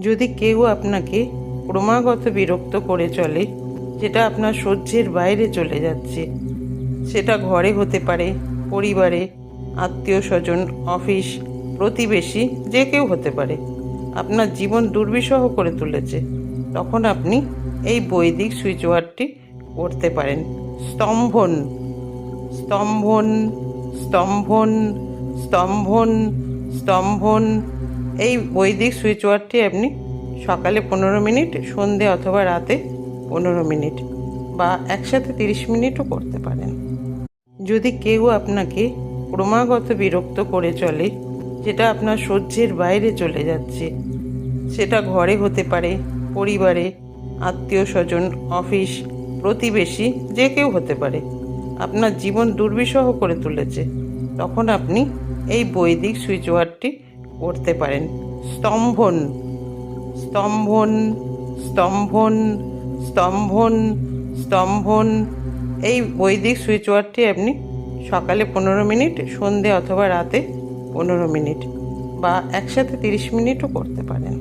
যদি কেউ আপনাকে ক্রমাগত বিরক্ত করে চলে, যেটা আপনার সহ্যের বাইরে চলে যাচ্ছে, সেটা ঘরে হতে পারে, পরিবারে আত্মীয় স্বজন অফিস, প্রতিবেশী, যে কেউ হতে পারে, আপনার জীবন দুর্বিষহ করে তুলেছে, তখন আপনি এই বৈদিক সুইচ ওয়ার্ডটি করতে পারেন। স্তম্ভন স্তম্ভন স্তম্ভন স্তম্ভন স্তম্ভন এই বৈদিক সুইচ ওয়ার্ডটি আপনি সকালে পনেরো মিনিট সন্ধে অথবা রাতে পনেরো মিনিট বা একসাথে তিরিশ মিনিটও করতে পারেন। যদি কেউ আপনাকে ক্রমাগত বিরক্ত করে চলে, যেটা আপনার সহ্যের বাইরে চলে যাচ্ছে, সেটা ঘরে হতে পারে, পরিবারে, আত্মীয় স্বজন, অফিস, প্রতিবেশী, যে কেউ হতে পারে, আপনার জীবন দুর্বিষহ করে তুলেছে, তখন আপনি এই বৈদিক সুইচ ওয়ার্ডটি করতে পারেন। স্তম্ভন স্তম্ভন স্তম্ভন স্তম্ভন স্তম্ভন। এই বৈদিক সুইচ ওয়ার্ডটি আপনি সকালে পনেরো মিনিট, সন্ধে অথবা রাতে পনেরো মিনিট বা একসাথে তিরিশ মিনিটও করতে পারেন।